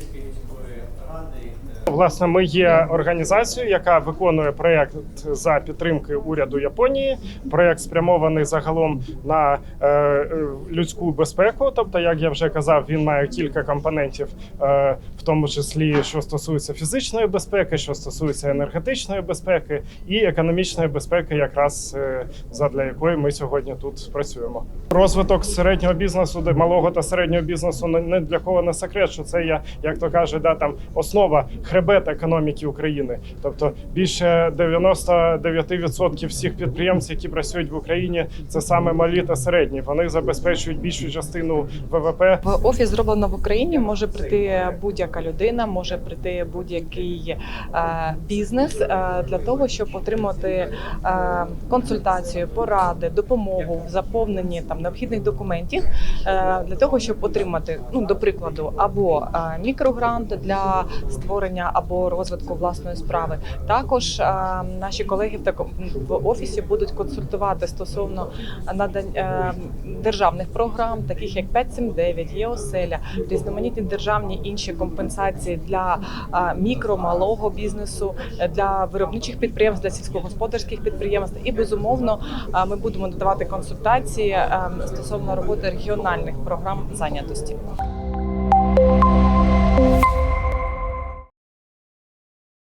Київської міської. Власне, ми є організацією, яка виконує проєкт за підтримки уряду Японії. Проєкт спрямований загалом на е, е, людську безпеку. Тобто, як я вже казав, він має кілька компонентів, е, в тому числі що стосується фізичної безпеки, що стосується енергетичної безпеки і економічної безпеки, якраз е, задля якої ми сьогодні тут працюємо. Розвиток середнього бізнесу, малого та середнього бізнесу не для кого не секрет, що це є, як то кажуть, да там основа хребет економіки України. Тобто більше 99% всіх підприємців, які працюють в Україні, це саме малі та середні. Вони забезпечують більшу частину ВВП В офіс зроблено в Україні може прийти будь-яка людина, може прийти будь-який е, бізнес е, для того, щоб отримати е, консультацію, поради, допомогу в заповненні там необхідних документів е, для того, щоб отримати, ну до прикладу, або е, мікрогрант для створення або розвитку власної справи. Також е, наші колеги в такому в офісі будуть консультувати стосовно надань е, державних програм, таких як 579, є оселя, різноманітні державні інші компенсації для е, мікро, малого бізнесу, для виробничих підприємств, для сільськогосподарських підприємств. І безумовно ми будемо надавати консультації е, стосовно роботи регіональних програм зайнятості.